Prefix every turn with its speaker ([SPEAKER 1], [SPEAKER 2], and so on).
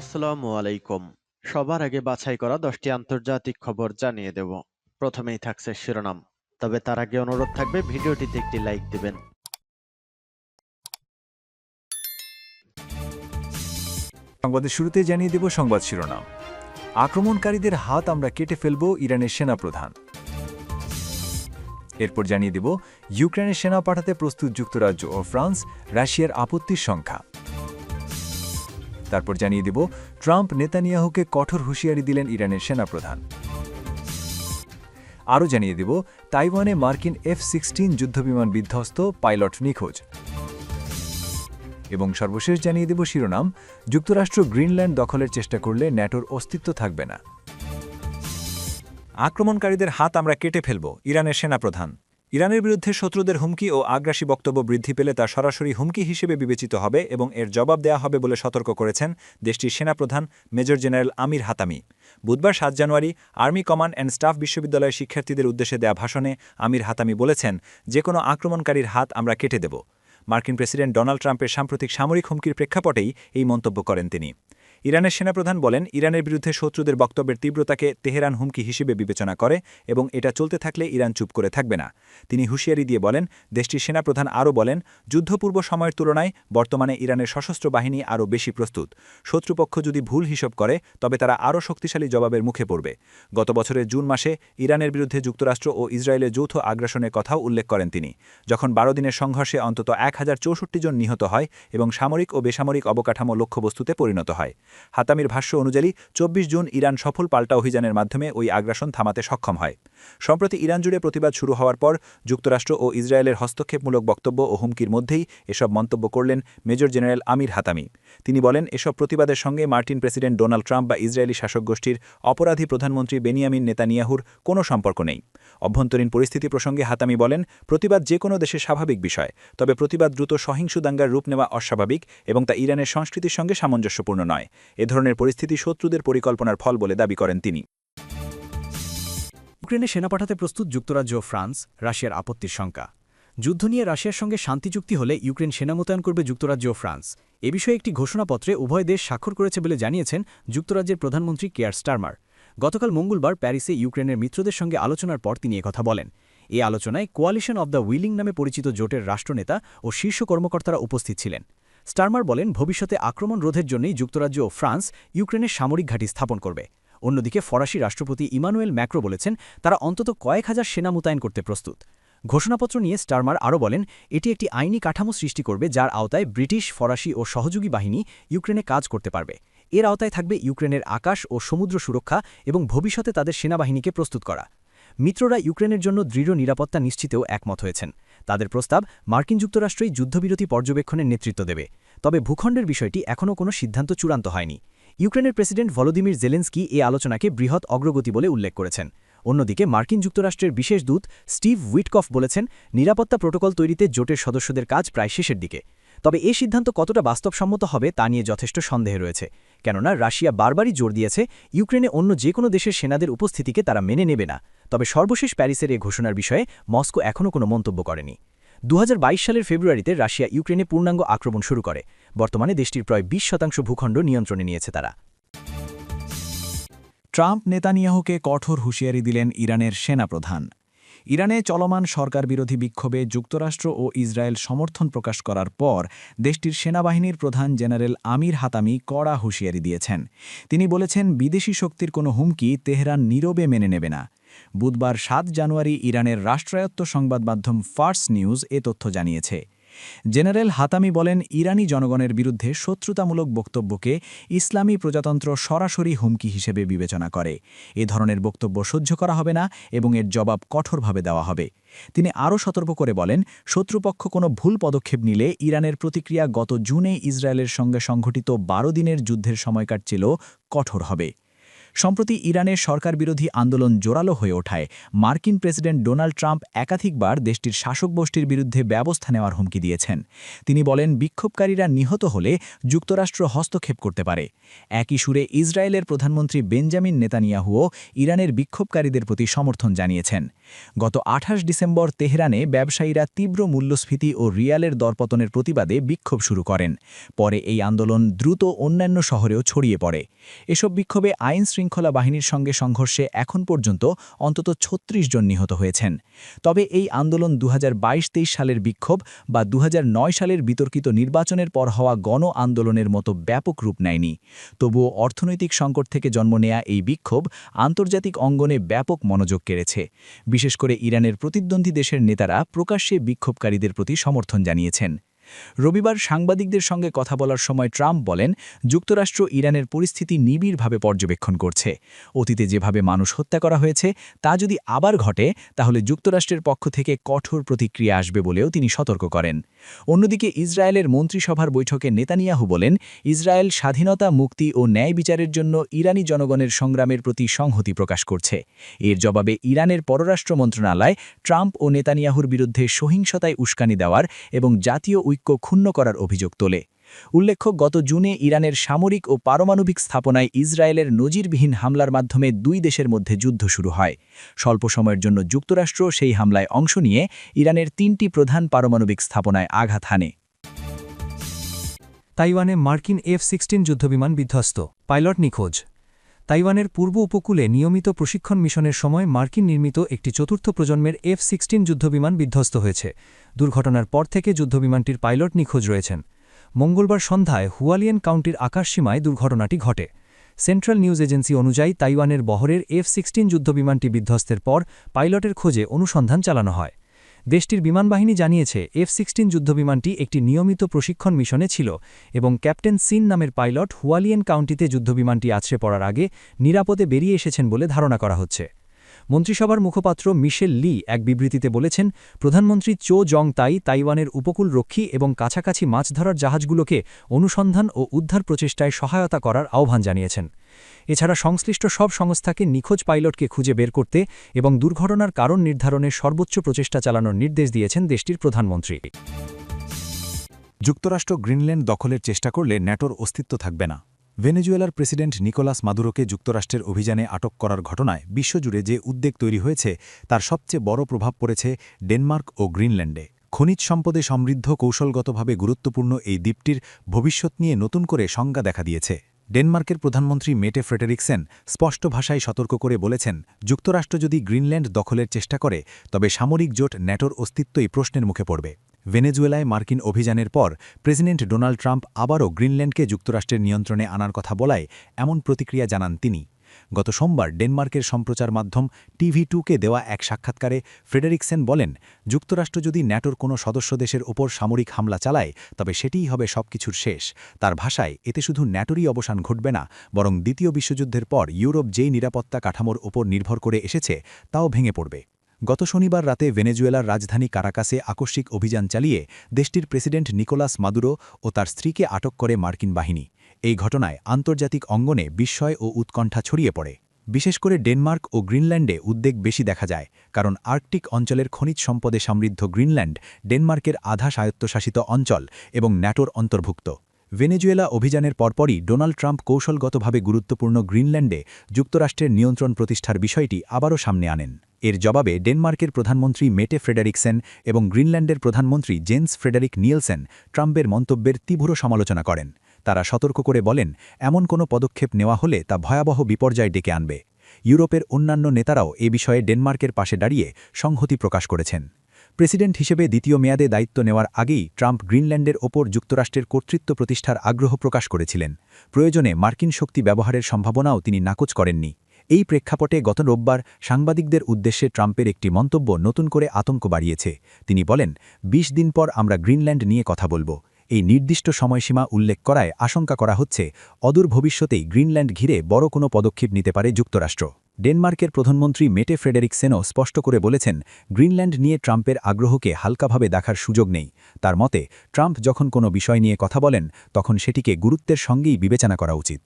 [SPEAKER 1] আসসালামু আলাইকুম সবার আগে বাছাই করা দশটি আন্তর্জাতিক খবর জানিয়ে দেব প্রথমেই থাকছে শিরোনাম তবে তার আগে অনুরোধ থাকবে ভিডিওটিতে একটি লাইক দেবেন
[SPEAKER 2] সংবাদের শুরুতে জানিয়ে দেব সংবাদ শিরোনাম আক্রমণকারীদের হাত আমরা কেটে ফেলব ইরানের সেনা প্রধান এরপর জানিয়ে দেব ইউক্রেনের সেনা পাঠাতে প্রস্তুত যুক্তরাজ্য ও ফ্রান্স রাশিয়ার আপত্তির সংখ্যা তারপর জানিয়ে দেব ট্রাম্প নেতানিয়াহুকে কঠোর হুঁশিয়ারি দিলেন ইরানের সেনাপ্রধান আরও জানিয়ে দেব তাইওয়ানে মার্কিন এফ সিক্সটিন যুদ্ধবিমান বিধ্বস্ত পাইলট নিখোঁজ এবং সর্বশেষ জানিয়ে দেব শিরোনাম যুক্তরাষ্ট্র গ্রিনল্যান্ড দখলের চেষ্টা করলে ন্যাটোর অস্তিত্ব থাকবে না আক্রমণকারীদের হাত আমরা কেটে ফেলব ইরানের সেনাপ্রধান ইরানের বিরুদ্ধে শত্রুদের হুমকি ও আগ্রাসী বক্তব্য বৃদ্ধি পেলে তা সরাসরি হুমকি হিসেবে বিবেচিত হবে এবং এর জবাব দেয়া হবে বলে সতর্ক করেছেন দেশটির সেনাপ্রধান মেজর জেনারেল আমির হাতামি বুধবার সাত January army command and staff বিশ্ববিদ্যালয়ের শিক্ষার্থীদের উদ্দেশ্যে দেয়া ভাষণে আমির হাতামি বলেছেন যে কোনো আক্রমণকারীর হাত আমরা কেটে দেব মার্কিন প্রেসিডেন্ট ডোনাল্ড ট্রাম্পের সাম্প্রতিক সামরিক হুমকির প্রেক্ষাপটেই এই মন্তব্য করেন তিনি ইরানের সেনাপ্রধান বলেন ইরানের বিরুদ্ধে শত্রুদের বক্তব্যের তীব্রতাকে তেহরান হুমকি হিসেবে বিবেচনা করে এবং এটা চলতে থাকলে ইরান চুপ করে থাকবে না তিনি হুঁশিয়ারি দিয়ে বলেন দেশটির সেনাপ্রধান আরও বলেন যুদ্ধপূর্ব সময়ের তুলনায় বর্তমানে ইরানের সশস্ত্র বাহিনী আরও বেশি প্রস্তুত শত্রুপক্ষ যদি ভুল হিসেব করে তবে তারা আরও শক্তিশালী জবাবের মুখে পড়বে গত বছরের জুন মাসে ইরানের বিরুদ্ধে যুক্তরাষ্ট্র ও ইসরায়েলের যৌথ আগ্রাসনের কথাও উল্লেখ করেন তিনি যখন বারো দিনের সংঘর্ষে অন্তত এক জন নিহত হয় এবং সামরিক ও বেসামরিক অবকাঠামো লক্ষ্যবস্তুতে পরিণত হয় হাতামির ভাষ্য অনুযায়ী চব্বিশ জুন ইরান সফল পাল্টা অভিযানের মাধ্যমে ওই আগ্রাসন থামাতে সক্ষম হয় সম্প্রতি ইরান জুড়ে প্রতিবাদ শুরু হওয়ার পর যুক্তরাষ্ট্র ও ইসরায়েলের হস্তক্ষেপমূলক বক্তব্য ও হুমকির মধ্যেই এসব মন্তব্য করলেন মেজর জেনারেল আমির হাতামি তিনি বলেন এসব প্রতিবাদের সঙ্গে মার্টিন প্রেসিডেন্ট ডোনাল্ড ট্রাম্প বা ইসরায়েলি শাসক গোষ্ঠীর অপরাধী প্রধানমন্ত্রী বেনিয়ামিন নেতানিয়াহুর কোনো সম্পর্ক নেই অভ্যন্তরীণ পরিস্থিতি প্রসঙ্গে হাতামি বলেন প্রতিবাদ যে কোনো দেশে স্বাভাবিক বিষয় তবে প্রতিবাদ দ্রুত সহিংসু দাঙ্গার রূপ নেওয়া অস্বাভাবিক এবং তা ইরানের সংস্কৃতির সঙ্গে সামঞ্জস্যপূর্ণ নয় এ ধরনের পরিস্থিতি শত্রুদের পরিকল্পনার ফল বলে দাবি করেন তিনি ইউক্রেনে সেনা পাঠাতে প্রস্তুত যুক্তরাজ্য ও ফ্রান্স রাশিয়ার আপত্তির শঙ্কা যুদ্ধ নিয়ে রাশিয়ার সঙ্গে শান্তি চুক্তি হলে ইউক্রেন সেনা মোতায়েন করবে যুক্তরাজ্য ও ফ্রান্স এ বিষয়ে একটি ঘোষণাপত্রে উভয় দেশ স্বাক্ষর করেছে বলে জানিয়েছেন যুক্তরাজ্যের প্রধানমন্ত্রী কেয়ার স্টারমার গতকাল মঙ্গলবার প্যারিসে ইউক্রেনের মিত্রদের সঙ্গে আলোচনার পর তিনি কথা বলেন এই আলোচনায় কোয়ালিশন অব দ্য উইলিং নামে পরিচিত জোটের রাষ্ট্রনেতা ও শীর্ষ কর্মকর্তারা উপস্থিত ছিলেন স্টারমার বলেন ভবিষ্যতে আক্রমণ রোধের জন্যই যুক্তরাজ্য ও ফ্রান্স ইউক্রেনের সামরিক ঘাঁটি স্থাপন করবে অন্যদিকে ফরাসি রাষ্ট্রপতি ইমানুয়েল ম্যাক্রো বলেছেন তারা অন্তত কয়েক হাজার সেনা মোতায়েন করতে প্রস্তুত ঘোষণাপত্র নিয়ে স্টারমার আরও বলেন এটি একটি আইনি কাঠামো সৃষ্টি করবে যার আওতায় ব্রিটিশ ফরাসি ও সহযোগী বাহিনী ইউক্রেনে কাজ করতে পারবে এর আওতায় থাকবে ইউক্রেনের আকাশ ও সমুদ্র সুরক্ষা এবং ভবিষ্যতে তাদের সেনাবাহিনীকে প্রস্তুত করা মিত্ররা ইউক্রেনের জন্য দৃঢ় নিরাপত্তা নিশ্চিতেও একমত হয়েছেন তাদের প্রস্তাব মার্কিন যুক্তরাষ্ট্রই যুদ্ধবিরতি পর্যবেক্ষণের নেতৃত্ব দেবে তবে ভূখণ্ডের বিষয়টি এখনও কোনো সিদ্ধান্ত চূড়ান্ত হয়নি ইউক্রেনের প্রেসিডেন্ট ভলোদিমির জেলেন্সকি এ আলোচনাকে বৃহৎ অগ্রগতি বলে উল্লেখ করেছেন অন্যদিকে মার্কিন যুক্তরাষ্ট্রের বিশেষ দূত স্টিভ উইটকফ বলেছেন নিরাপত্তা প্রোটোকল তৈরিতে জোটের সদস্যদের কাজ প্রায় শেষের দিকে তবে এ সিদ্ধান্ত কতটা বাস্তবসম্মত হবে তা নিয়ে যথেষ্ট সন্দেহ রয়েছে কেননা রাশিয়া বারবারই জোর দিয়েছে ইউক্রেনে অন্য যে কোনো দেশের সেনাদের উপস্থিতিকে তারা মেনে নেবে না তবে সর্বশেষ প্যারিসের এ ঘোষণার বিষয়ে মস্কো এখনও কোনো মন্তব্য করেনি দু সালের ফেব্রুয়ারিতে রাশিয়া ইউক্রেনে পূর্ণাঙ্গ আক্রমণ শুরু করে বর্তমানে দেশটির প্রায় বিশ শতাংশ ভূখণ্ড নিয়ন্ত্রণে নিয়েছে তারা ট্রাম্প নেতানিয়াহুকে কঠোর হুঁশিয়ারি দিলেন ইরানের সেনাপ্রধান ইরানে চলমান সরকার বিরোধী বিক্ষোভে যুক্তরাষ্ট্র ও ইসরায়েল সমর্থন প্রকাশ করার পর দেশটির সেনাবাহিনীর প্রধান জেনারেল আমির হাতামি কড়া হুঁশিয়ারি দিয়েছেন তিনি বলেছেন বিদেশি শক্তির কোনো হুমকি তেহরান নীরবে মেনে নেবে না বুধবার সাত জানুয়ারি ইরানের রাষ্ট্রায়ত্ত সংবাদ মাধ্যম ফার্স নিউজ এ তথ্য জানিয়েছে জেনারেল হাতামি বলেন ইরানি জনগণের বিরুদ্ধে শত্রুতামূলক বক্তব্যকে ইসলামী প্রজাতন্ত্র সরাসরি হুমকি হিসেবে বিবেচনা করে এ ধরনের বক্তব্য সহ্য করা হবে না এবং এর জবাব কঠোরভাবে দেওয়া হবে তিনি আরও সতর্ক করে বলেন শত্রুপক্ষ কোনো ভুল পদক্ষেপ নিলে ইরানের প্রতিক্রিয়া গত জুনে ইসরায়েলের সঙ্গে সংঘটিত বারো দিনের যুদ্ধের সময়কার ছিল কঠোর হবে সম্প্রতি ইরানের সরকার বিরোধী আন্দোলন জোরালো হয়ে ওঠায় মার্কিন প্রেসিডেন্ট ডোনাল্ড ট্রাম্প একাধিকবার দেশটির শাসক গোষ্ঠীর বিরুদ্ধে ব্যবস্থা নেওয়ার হুমকি দিয়েছেন তিনি বলেন বিক্ষোভকারীরা নিহত হলে যুক্তরাষ্ট্র হস্তক্ষেপ করতে পারে একই সুরে ইসরায়েলের প্রধানমন্ত্রী বেঞ্জামিন নেতানিয়াহুও ইরানের বিক্ষোভকারীদের প্রতি সমর্থন জানিয়েছেন গত আঠাশ ডিসেম্বর তেহরানে ব্যবসায়ীরা তীব্র মূল্যস্ফীতি ও রিয়ালের দরপতনের প্রতিবাদে বিক্ষোভ শুরু করেন পরে এই আন্দোলন দ্রুত অন্যান্য শহরেও ছড়িয়ে পড়ে এসব বিক্ষোভে আইন আইনশৃঙ্খলা বাহিনীর সঙ্গে সংঘর্ষে এখন পর্যন্ত অন্তত ছত্রিশ জন নিহত হয়েছেন তবে এই আন্দোলন দু হাজার সালের বিক্ষোভ বা দু সালের বিতর্কিত নির্বাচনের পর হওয়া গণ আন্দোলনের মতো ব্যাপক রূপ নেয়নি তবুও অর্থনৈতিক সংকট থেকে জন্ম নেয়া এই বিক্ষোভ আন্তর্জাতিক অঙ্গনে ব্যাপক মনোযোগ কেড়েছে বিশেষ করে ইরানের প্রতিদ্বন্দ্বী দেশের নেতারা প্রকাশ্যে বিক্ষোভকারীদের প্রতি সমর্থন জানিয়েছেন রবিবার সাংবাদিকদের সঙ্গে কথা বলার সময় ট্রাম্প বলেন যুক্তরাষ্ট্র ইরানের পরিস্থিতি নিবিড়ভাবে পর্যবেক্ষণ করছে অতীতে যেভাবে মানুষ হত্যা করা হয়েছে তা যদি আবার ঘটে তাহলে যুক্তরাষ্ট্রের পক্ষ থেকে কঠোর প্রতিক্রিয়া আসবে বলেও তিনি সতর্ক করেন অন্যদিকে ইসরায়েলের মন্ত্রিসভার বৈঠকে নেতানিয়াহু বলেন ইসরায়েল স্বাধীনতা মুক্তি ও ন্যায় বিচারের জন্য ইরানি জনগণের সংগ্রামের প্রতি সংহতি প্রকাশ করছে এর জবাবে ইরানের পররাষ্ট্র মন্ত্রণালয় ট্রাম্প ও নেতানিয়াহুর বিরুদ্ধে সহিংসতায় উস্কানি দেওয়ার এবং জাতীয় ঐক্য ক্ষুণ্ণ করার অভিযোগ তোলে উল্লেখ্য গত জুনে ইরানের সামরিক ও পারমাণবিক স্থাপনায় ইসরায়েলের নজিরবিহীন হামলার মাধ্যমে দুই দেশের মধ্যে যুদ্ধ শুরু হয় স্বল্প সময়ের জন্য যুক্তরাষ্ট্র সেই হামলায় অংশ নিয়ে ইরানের তিনটি প্রধান পারমাণবিক স্থাপনায় আঘাত হানে তাইওয়ানে মার্কিন এফ সিক্সটিন যুদ্ধবিমান বিধ্বস্ত পাইলট নিখোঁজ তাইওয়ানের পূর্ব উপকূলে নিয়মিত প্রশিক্ষণ মিশনের সময় মার্কিন নির্মিত একটি চতুর্থ প্রজন্মের এফ সিক্সটিন যুদ্ধবিমান বিধ্বস্ত হয়েছে দুর্ঘটনার পর থেকে যুদ্ধবিমানটির পাইলট নিখোঁজ রয়েছেন মঙ্গলবার সন্ধ্যায় হুয়ালিয়ান কাউন্টির আকাশসীমায় দুর্ঘটনাটি ঘটে সেন্ট্রাল নিউজ এজেন্সি অনুযায়ী তাইওয়ানের বহরের এফ সিক্সটিন যুদ্ধবিমানটি বিধ্বস্তের পর পাইলটের খোঁজে অনুসন্ধান চালানো হয় দেশটির বিমানবাহিনী জানিয়েছে এফ সিক্সটিন যুদ্ধবিমানটি একটি নিয়মিত প্রশিক্ষণ মিশনে ছিল এবং ক্যাপ্টেন সিন নামের পাইলট হুয়ালিয়েন কাউন্টিতে যুদ্ধবিমানটি আছড়ে পড়ার আগে নিরাপদে বেরিয়ে এসেছেন বলে ধারণা করা হচ্ছে মন্ত্রিসভার মুখপাত্র মিশেল লি এক বিবৃতিতে বলেছেন প্রধানমন্ত্রী চো জং তাই তাইওয়ানের উপকূলরক্ষী এবং কাছাকাছি মাছ ধরার জাহাজগুলোকে অনুসন্ধান ও উদ্ধার প্রচেষ্টায় সহায়তা করার আহ্বান জানিয়েছেন এছাড়া সংশ্লিষ্ট সব সংস্থাকে নিখোঁজ পাইলটকে খুঁজে বের করতে এবং দুর্ঘটনার কারণ নির্ধারণে সর্বোচ্চ প্রচেষ্টা চালানোর নির্দেশ দিয়েছেন দেশটির প্রধানমন্ত্রী যুক্তরাষ্ট্র গ্রিনল্যান্ড দখলের চেষ্টা করলে ন্যাটোর অস্তিত্ব থাকবে না ভেনেজুয়েলার প্রেসিডেন্ট নিকোলাস মাদুরোকে যুক্তরাষ্ট্রের অভিযানে আটক করার ঘটনায় বিশ্বজুড়ে যে উদ্বেগ তৈরি হয়েছে তার সবচেয়ে বড় প্রভাব পড়েছে ডেনমার্ক ও গ্রিনল্যান্ডে খনিজ সম্পদে সমৃদ্ধ কৌশলগতভাবে গুরুত্বপূর্ণ এই দ্বীপটির ভবিষ্যৎ নিয়ে নতুন করে সংজ্ঞা দেখা দিয়েছে ডেনমার্কের প্রধানমন্ত্রী মেটে ফ্রেডেরিকসেন স্পষ্ট ভাষায় সতর্ক করে বলেছেন যুক্তরাষ্ট্র যদি গ্রিনল্যান্ড দখলের চেষ্টা করে তবে সামরিক জোট ন্যাটোর অস্তিত্বই প্রশ্নের মুখে পড়বে ভেনেজুয়েলায় মার্কিন অভিযানের পর প্রেসিডেন্ট ডোনাল্ড ট্রাম্প আবারও গ্রিনল্যান্ডকে যুক্তরাষ্ট্রের নিয়ন্ত্রণে আনার কথা বলায় এমন প্রতিক্রিয়া জানান তিনি গত সোমবার ডেনমার্কের সম্প্রচার মাধ্যম টিভি টুকে দেওয়া এক সাক্ষাৎকারে ফ্রেডারিকসেন বলেন যুক্তরাষ্ট্র যদি ন্যাটোর কোনো সদস্য দেশের ওপর সামরিক হামলা চালায় তবে সেটিই হবে সবকিছুর শেষ তার ভাষায় এতে শুধু ন্যাটোরই অবসান ঘটবে না বরং দ্বিতীয় বিশ্বযুদ্ধের পর ইউরোপ যেই নিরাপত্তা কাঠামোর ওপর নির্ভর করে এসেছে তাও ভেঙে পড়বে গত শনিবার রাতে ভেনেজুয়েলার রাজধানী কারাকাসে আকস্মিক অভিযান চালিয়ে দেশটির প্রেসিডেন্ট নিকোলাস মাদুরো ও তার স্ত্রীকে আটক করে মার্কিন বাহিনী এই ঘটনায় আন্তর্জাতিক অঙ্গনে বিস্ময় ও উৎকণ্ঠা ছড়িয়ে পড়ে বিশেষ করে ডেনমার্ক ও গ্রিনল্যান্ডে উদ্বেগ বেশি দেখা যায় কারণ আর্কটিক অঞ্চলের খনিজ সম্পদে সমৃদ্ধ গ্রিনল্যান্ড ডেনমার্কের আধা স্বায়ত্তশাসিত অঞ্চল এবং ন্যাটোর অন্তর্ভুক্ত ভেনেজুয়েলা অভিযানের পরপরই ডোনাল্ড ট্রাম্প কৌশলগতভাবে গুরুত্বপূর্ণ গ্রিনল্যান্ডে যুক্তরাষ্ট্রের নিয়ন্ত্রণ প্রতিষ্ঠার বিষয়টি আবারও সামনে আনেন এর জবাবে ডেনমার্কের প্রধানমন্ত্রী মেটে ফ্রেডারিকসেন এবং গ্রিনল্যান্ডের প্রধানমন্ত্রী জেন্স ফ্রেডারিক নিয়েলসেন ট্রাম্পের মন্তব্যের তীব্র সমালোচনা করেন তারা সতর্ক করে বলেন এমন কোনো পদক্ষেপ নেওয়া হলে তা ভয়াবহ বিপর্যয় ডেকে আনবে ইউরোপের অন্যান্য নেতারাও এ বিষয়ে ডেনমার্কের পাশে দাঁড়িয়ে সংহতি প্রকাশ করেছেন প্রেসিডেন্ট হিসেবে দ্বিতীয় মেয়াদে দায়িত্ব নেওয়ার আগেই ট্রাম্প গ্রিনল্যান্ডের ওপর যুক্তরাষ্ট্রের কর্তৃত্ব প্রতিষ্ঠার আগ্রহ প্রকাশ করেছিলেন প্রয়োজনে মার্কিন শক্তি ব্যবহারের সম্ভাবনাও তিনি নাকচ করেননি এই প্রেক্ষাপটে গত রোববার সাংবাদিকদের উদ্দেশ্যে ট্রাম্পের একটি মন্তব্য নতুন করে আতঙ্ক বাড়িয়েছে তিনি বলেন ২০ দিন পর আমরা গ্রিনল্যান্ড নিয়ে কথা বলবো। এই নির্দিষ্ট সময়সীমা উল্লেখ করায় আশঙ্কা করা হচ্ছে অদূর ভবিষ্যতেই গ্রিনল্যান্ড ঘিরে বড় কোনো পদক্ষেপ নিতে পারে যুক্তরাষ্ট্র ডেনমার্কের প্রধানমন্ত্রী মেটে সেনও স্পষ্ট করে বলেছেন গ্রিনল্যান্ড নিয়ে ট্রাম্পের আগ্রহকে হালকাভাবে দেখার সুযোগ নেই তার মতে ট্রাম্প যখন কোনো বিষয় নিয়ে কথা বলেন তখন সেটিকে গুরুত্বের সঙ্গেই বিবেচনা করা উচিত